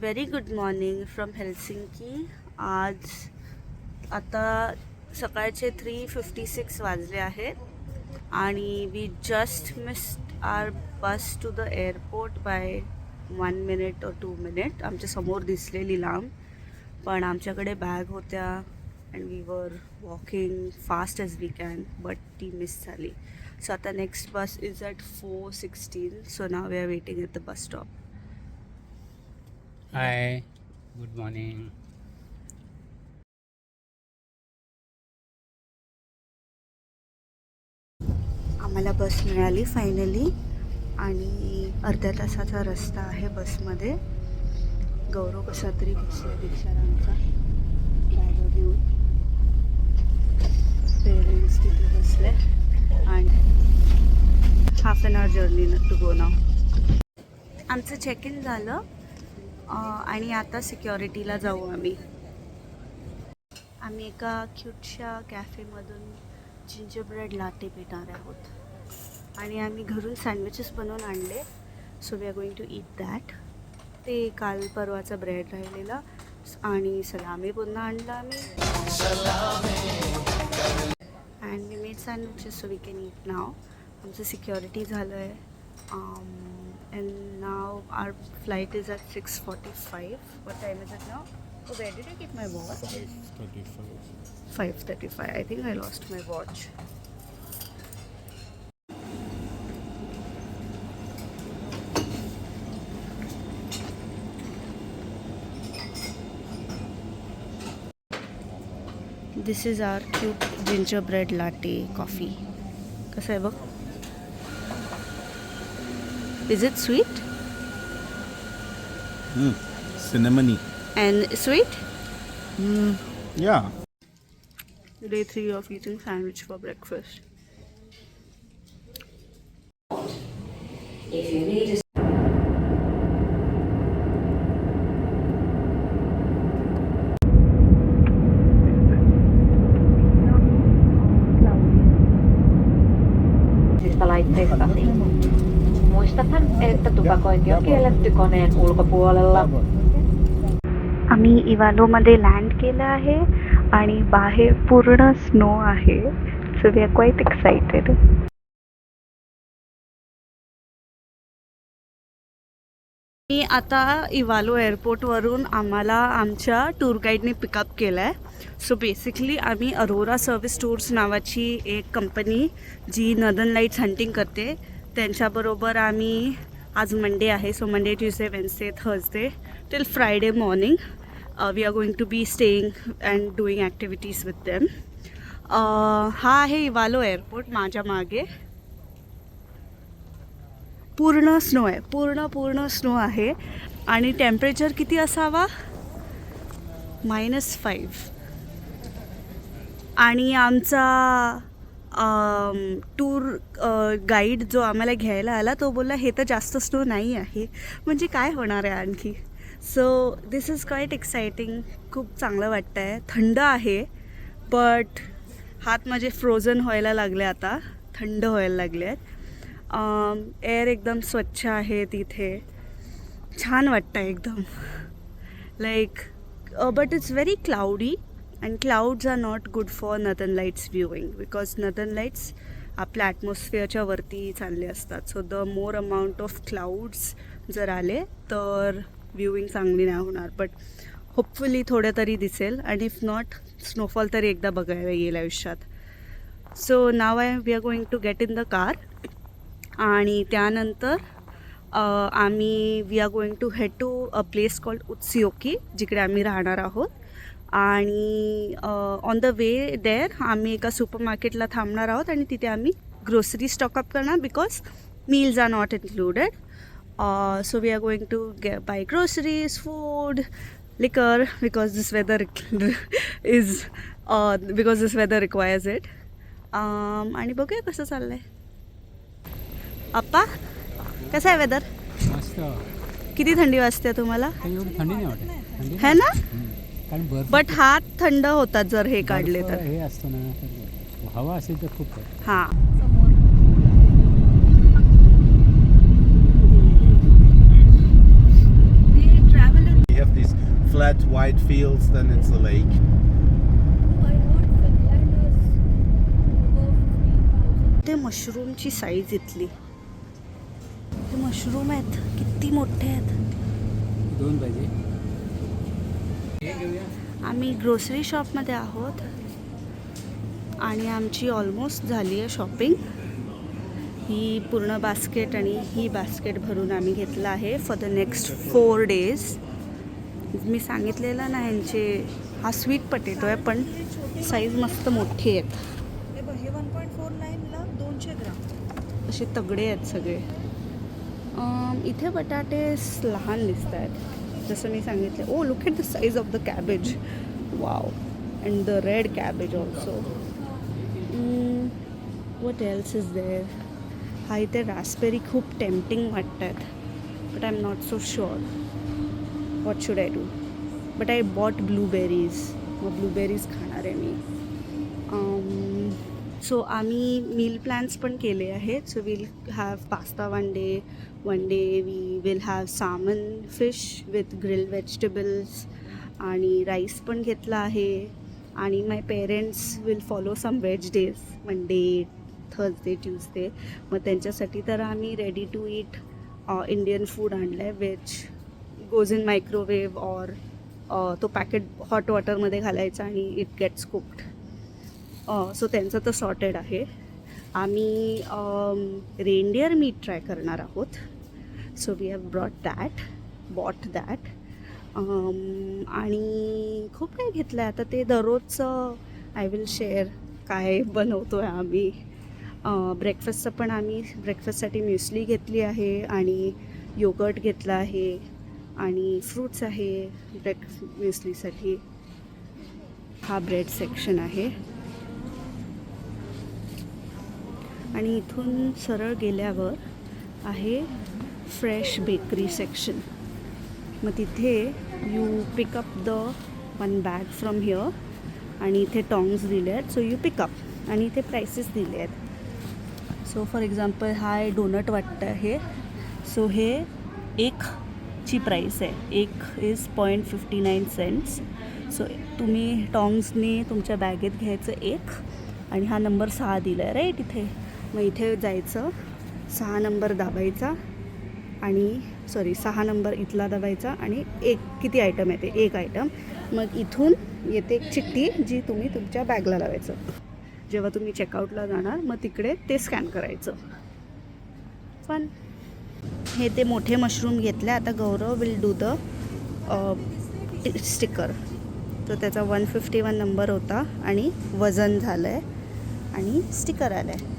Very good morning from Helsinki आज आता सकाळचे थ्री फिफ्टी सिक्स वाजले आहेत आणि we just missed our bus to the airport by one minute or two minute आमच्यासमोर दिसलेली लांब पण आमच्याकडे बॅग होत्या and we were walking fast as we can but ती मिस झाली. सो आता next bus is at four sixteen so now we are waiting at the bus stop hi good morning आम्हाला bus मिळाली finally आणि अर्ध्या तासाचा रस्ता आहे बसमध्ये. गौरव कसा तरी बसला रिक्षारांचा बॅग घेऊन. पेरेंट्स तिथे बसले. आणि half an hour journey to go now आमचं चेक इन झालं. आणि आता सिक्युरिटीला जाऊ आम्ही. आम्ही एका क्यूटशा कॅफेमधून जिंजर ब्रेड लाटे पिणार आहोत. आणि आम्ही घरून सँडविचेस बनवून आणले. So we are going to eat that ते काल परवाचा ब्रेड राहिलेला. आणि सलामी पुन्हा आणलं आम्ही. And we made sandwiches so we can eat now आमचं सिक्युरिटी झालं आहे And now our flight is at six forty five what time is it now Oh, where did I get my watch? 5.35. I think I lost my watch. This is our cute gingerbread latte coffee. कसं आहे बघ is it sweet Mm, cinnamony. and sweet? Mm, yeah. Day three of eating sandwich for breakfast. If you need a julkisista laitteistasi. Muistathan, että tupakointi on kielletty koneen ulkopuolella. आम्ही इवालोमध्ये land केलं आहे आणि बाहेर पूर्ण snow आहे so we are quite excited मी आता Ivalo एअरपोर्टवरून आम्हाला आमच्या टूर गाईडने पिकअप केलं आहे सो बेसिकली आम्ही अरोरा सर्विस टूर्स नावाची एक कंपनी जी नदन लाईट्स हंटिंग करते त्यांच्याबरोबर आम्ही आज मंडे आहे. So Monday Tuesday Wednesday Thursday till Friday morning we are going to be staying and doing activities with them हा आहे इवालो एअरपोर्ट माझ्या मागे. पूर्ण स्नो आहे. पूर्ण पूर्ण स्नो आहे. आणि टेम्परेचर किती असावा? मायनस फाईव्ह आणि आमचा टूर गाईड जो आम्हाला घ्यायला आला तो बोलला हे तर जास्त स्नो नाही आहे. म्हणजे काय होणार आहे आणखी? So this is quite exciting खूप चांगलं वाटतं आहे थंड आहे बट हात माझे फ्रोझन व्हायला लागले आता. थंड व्हायला लागले आहेत. एअर एकदम स्वच्छ आहे तिथे. छान वाटतं एकदम. Like but it's very cloudy and clouds are not good for northern lights viewing because northern lights आपल्या ॲटमॉस्फिअरच्या वरती चालले असतात. So the more amount of clouds जर आले तर व्ह्यूइंग चांगली नाही होणार. बट होपफुली थोड्या तरी दिसेल. आणि इफ नॉट स्नोफॉल तरी एकदा बघायला येईल आयुष्यात. So now I we are going to get in the car आणि त्यानंतर आम्ही we are going to head to a place called Utsjoki जिकडे आम्ही राहणार आहोत. आणि ऑन द वे देअर आम्ही एका सुपर मार्केटला थांबणार आहोत आणि तिथे आम्ही ग्रोसरी स्टॉकअप करणार because meals are not included so we are going to go buy groceries food liquor because this weather is because this weather requires it आणि बघूया कसं चाललं आहे अप्पा कसं आहे वेदर किती थंडी वाजते तुम्हाला? है ना. कारण बर्फ बट हात. थंड होतात जर हे काढले तर. हे असतं ना तर हवा असेल तर खूप. हां. Fields, then it's a lake. ते मशरूमची साईज इथली. ते मशरूम आहेत किती मोठे आहेत. दोन पाहिजे. हे आम्ही ग्रोसरी शॉपमध्ये आहोत. आणि आमची ऑलमोस्ट झाली आहे शॉपिंग ही पूर्ण बास्केट आणि ही बास्केट भरून आम्ही घेतलं आहे for the next four days मी सांगितलेलं ना यांचे हा स्वीट पटेटो आहे पण साईज मस्त मोठी आहेत. वन पॉईंट फोर नाईनला दोनशे ग्राम. असे तगडे आहेत सगळे. इथे बटाटे लहान दिसत आहेत जसं मी सांगितलं ओ look at the size of the cabbage wow and the red cabbage also what else is there हा इथे रास्पेरी खूप टेम्पटिंग वाटत आहेत but I am not so sure what should I do but I bought blueberries मग blueberries खाणार आहे मी. So आम्ही मील प्लॅन्स पण केले आहेत. So will have pasta one day one day we will have salmon fish with grill vegetables आणि rice पण घेतला आहे. आणि my parents will follow some veg days Monday Thursday Tuesday मग त्यांच्यासाठी तर आम्ही ready to eat Indian food आणलं आहे veg goes in microwave or तो पॅकेट हॉट वॉटरमध्ये घालायचा आणि इट गेट्स कुक्ड सो त्यांचं तर सॉर्टेड आहे. आम्ही रेंडियर मीट ट्राय करणार आहोत. So we have brought that bought that आणि खूप काही घेतलं आहे आता ते दररोजचं आय विल शेअर काय बनवतो आहे आम्ही ब्रेकफास्टचं पण आम्ही ब्रेकफास्टसाठी म्युसली घेतली आहे आणि योगर्ट घेतलं आहे आणि फ्रूट्स आहे ब्रेक म्युसलीसाठी हा ब्रेड सेक्शन आहे. आणि इथून सरळ गेल्यावर आहे फ्रेश बेकरी सेक्शन. मग तिथे you pick up the one bag from here आणि इथे टॉंग्स दिले आहेत. सो यू पिकअप आणि इथे प्राइसेस दिले आहेत. सो फॉर एक्झाम्पल हा आहे डोनट वाटतं आहे सो हे एकची प्राईस आहे. एक is point fifty nine cents so तुम्ही टॉंग्सने तुमच्या बॅगेत घ्यायचं एक आणि हा नंबर सहा दिला आहे राईट इथे. मग इथे जायचं. सहा नंबर दाबायचा. आणि सॉरी सहा नंबर इथला दाबायचा आणि एक किती आयटम येते एक आयटम मग इथून येते एक चिठ्ठी जी तुम्ही तुमच्या बॅगला लावायचं. जेव्हा तुम्ही चेकआउटला जाणार मग तिकडे ते स्कॅन करायचं. पण हे ते मोठे मशरूम घेतले आता Gaurav will do the sticker तो त्याचा वन फिफ्टी वन नंबर होता आणि वजन झालं आहे आणि स्टिकर आलं आहे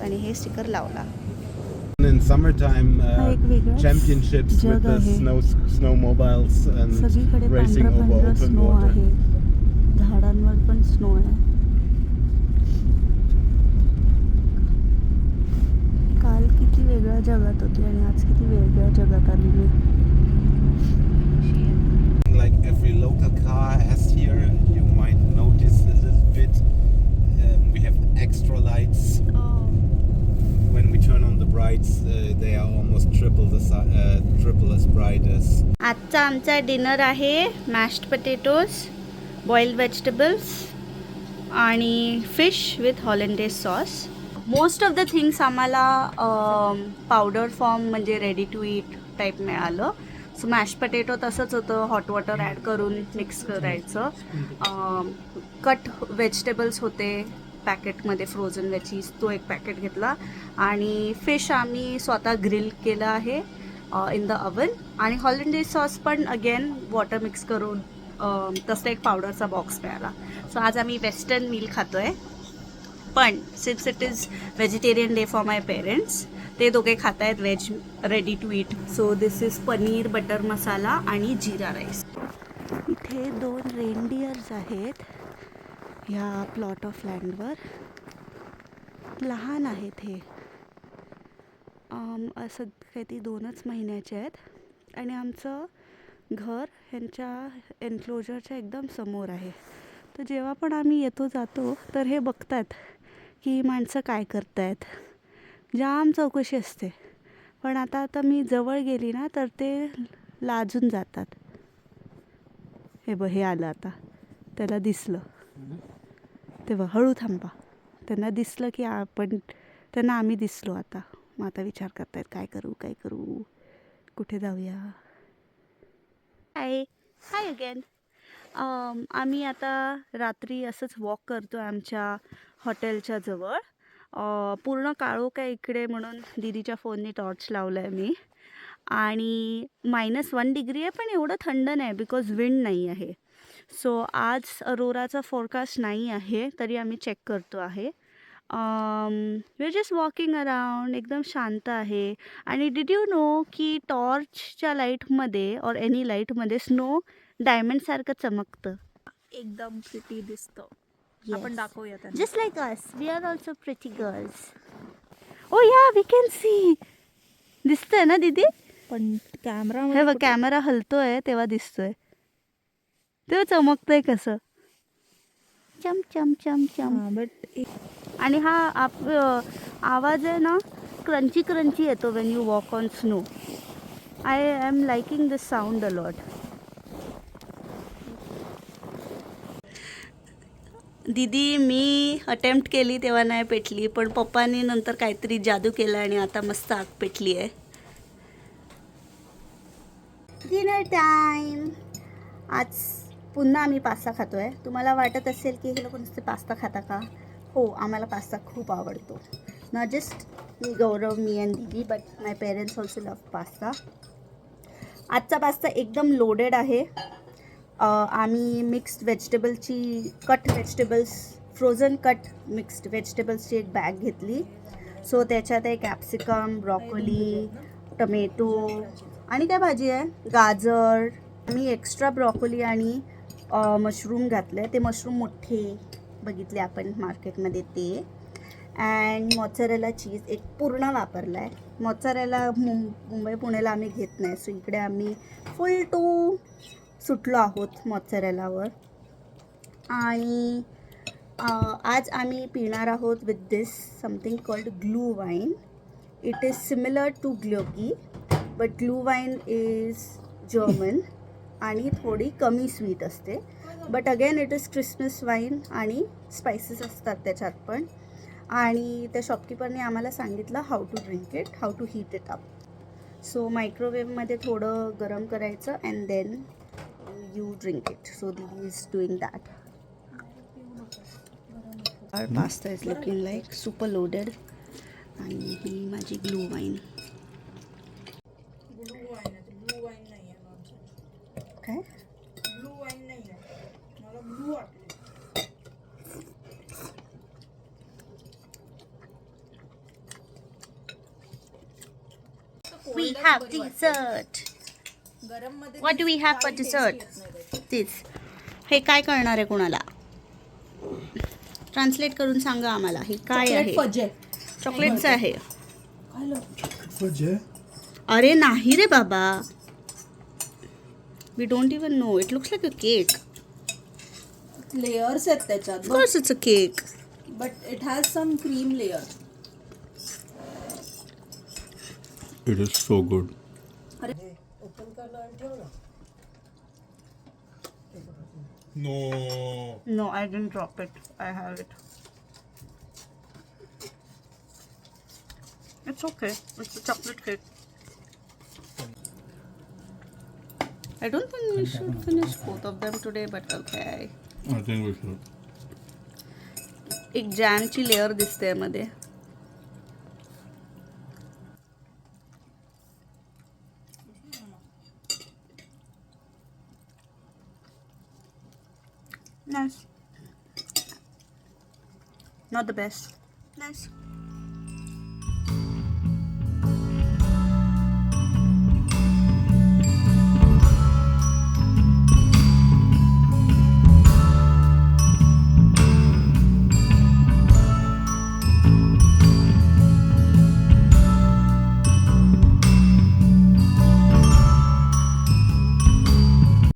आणि हे स्टिकर लावला. summertime, हा एक uh, वेगळाच championships with जग the आहे. snow snowmobiles and सगळीकडे racing पांढरं over पांढरं open स्नो water. आहे झाडांवर पण स्नो आहे काल किती वेगळ्या जगात होती आणि आज किती वेगळ्या जगात आली मी Like every local car has here, you might notice a little bit. Um, we have extra lights. When we turn on the brights, uh, they are almost triple the si- uh, triple as bright as आजचा आमचा dinner आहे mashed potatoes boiled vegetables आणि fish with hollandaise sauce most of the things आम्हाला powder form म्हणजे ready to eat type मिळालं. So mash potato तसंच होतं. Hot water add करून मिक्स करायचं. कट व्हेजिटेबल्स होते. पॅकेटमध्ये फ्रोझन वेचीज तो एक पॅकेट घेतला. आणि फिश आम्ही स्वतः ग्रिल केलं आहे इन द अवन आणि हॉलंडेज सॉस पण अगेन वॉटर मिक्स करून तसं एक पावडरचा बॉक्स मिळाला. सो आज आम्ही वेस्टर्न मील खातो आहे पण since it is vegetarian day for my parents ते दोघे खात आहेत veg ready to eat so this is paneer butter masala आणि जिरा राईस इथे दोन रेनडियर्स आहेत. ह्या प्लॉट ऑफ लँडवर लहान आहेत हे. असं काही ती दोनच महिन्याचे आहेत. आणि आमचं घर ह्यांच्या एन्क्लोजरच्या एकदम समोर आहे. तर जेव्हा पण आम्ही येतो जातो तर हे बघतात की माणसं काय करतायत. जाम चौकशी असते. पण आता आता मी जवळ गेली ना तर ते लाजून जातात. हे बघ हे आलं आता. त्याला दिसलं. तेव्हा हळू थांबा. त्यांना दिसलं की आपण त्यांना आम्ही दिसलो आता. मग आता विचार करतायत काय करू काय करू? कुठे जाऊया? हाय हाय अगेन आम्ही आता रात्री असंच वॉक करतो आमच्या हॉटेलच्या जवळ. Uh, पूर्ण काळो काय इकडे म्हणून दीदीच्या फोनने टॉर्च लावलं आहे मी. आणि मायनस वन डिग्री आहे पण एवढं थंड नाही बिकॉज विंड नाही आहे सो आज अरोराचा फोरकास्ट नाही आहे तरी आम्ही चेक करतो आहे. We are just walking around एकदम शांत आहे. आणि डिड यू नो की टॉर्चच्या लाईटमध्ये और एनी लाईटमध्ये स्नो डायमंडसारखं चमकतं? एकदम प्रिटी दिसतं. आपण दाखवूया just like us we are also pretty girls oh yeah we can C दिसतंय ना दीदी? पण कॅमेरा हे बघ कॅमेरा हलतोय तेव्हा दिसतोय. तेव्हा चमकतंय कसं? चम चम चम चम. बट आणि हा आप आवाज आहे ना क्रंची क्रंची येतो when you walk on snow I am liking this sound a lot दीदी मी अटेम्प्ट केली तेव्हा नाही पेटली पण पप्पानी नंतर काहीतरी जादू केला आणि आता मस्त आग पेटली आहे. डिनर टाईम आज पुन्हा आम्ही पास्ता खातो आहे तुम्हाला वाटत असेल की हे लोक नुसते पास्ता खाता का? हो आम्हाला पास्ता खूप आवडतो. नॉट जस्ट मी गौरव मी अँड दिदी but my parents also love pasta. आजचा पास्ता एकदम लोडेड आहे. आम्ही mixed व्हेजिटेबलची cut vegetables frozen cut mixed व्हेजिटेबल्सची एक बॅग घेतली. सो त्याच्यात आहे कॅप्सिकम ब्रॉकोली टमेटो आणि काय भाजी आहे? गाजर. आम्ही एक्स्ट्रा ब्रॉकोली आणि मशरूम घातले ते मशरूम मोठे बघितले आपण मार्केटमध्ये ते. अँड मॉचरेला चीज एक पूर्ण वापरला आहे मॉचरेला मुं मुंबई पुण्याला आम्ही घेत नाही. सो इकडे आम्ही फुल टू सुटलो आहोत मॉचरेलावर आणि आज आम्ही पिणार आहोत with this something called glu wine it is similar to glogi but glu wine is German आणि थोडी कमी स्वीट असते. But again it is Christmas wine आणि स्पायसेस असतात त्याच्यात पण. आणि त्या शॉपकीपरने आम्हाला सांगितलं how to drink it how to heat it up so मायक्रोवेवमध्ये थोडं गरम करायचं and then you drink it so दिदी is doing that our pasta is looking like super loaded आणि ही माझी ग्लू वाईन ब्लू वाईन आहे ब्लू वाईन नाही आहे आमचं काय ब्लू वाईन नाही आहे मला ब्लू वाटलं We have dessert. गरममध्ये What do we have for dessert? तीच हे काय करणार आहे कोणाला? ट्रान्सलेट करून सांगा आम्हाला. हे काय आहे? चॉकलेटचं आहे. काय अरे नाही रे बाबा. We don't even know it looks like a cake layers आहेत त्याच्यात. Course it's a cake but it has some cream layer It is so good. No. No I didn't drop it I have it it's okay it's a chocolate cake I don't think we should finish both of them today, but okay. I think we should. एक जॅमची layer दिसते यामध्ये Nice. Not the best. Nice.